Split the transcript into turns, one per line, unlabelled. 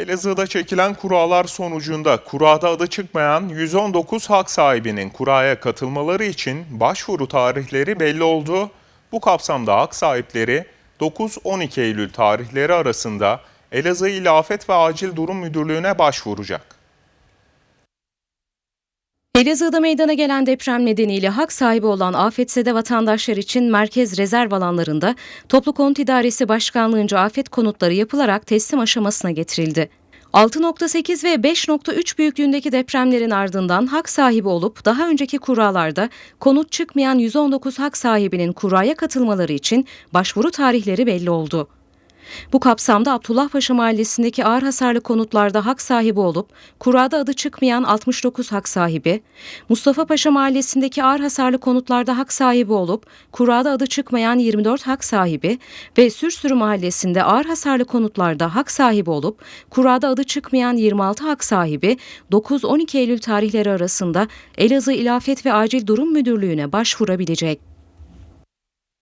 Elazığ'da çekilen kuralar sonucunda kurada adı çıkmayan 119 hak sahibinin kuraya katılmaları için başvuru tarihleri belli oldu. Bu kapsamda hak sahipleri 9-12 Eylül tarihleri arasında Elazığ İl Afet ve Acil Durum Müdürlüğü'ne başvuracak.
Elazığ'da meydana gelen deprem nedeniyle hak sahibi olan afetzede vatandaşlar için merkez rezerv alanlarında Toplu Konut İdaresi Başkanlığı'nca afet konutları yapılarak teslim aşamasına getirildi. 6.8 ve 5.3 büyüklüğündeki depremlerin ardından hak sahibi olup daha önceki kuralarda konut çıkmayan 119 hak sahibinin kuraya katılmaları için başvuru tarihleri belli oldu. Bu kapsamda Abdullahpaşa Mahallesi'ndeki ağır hasarlı konutlarda hak sahibi olup kurada adı çıkmayan 69 hak sahibi, Mustafa Paşa Mahallesi'ndeki ağır hasarlı konutlarda hak sahibi olup kurada adı çıkmayan 24 hak sahibi ve Sürsürü Mahallesi'nde ağır hasarlı konutlarda hak sahibi olup kurada adı çıkmayan 26 hak sahibi 9-12 Eylül tarihleri arasında Elazığ İlafet ve Acil Durum Müdürlüğü'ne başvurabilecek.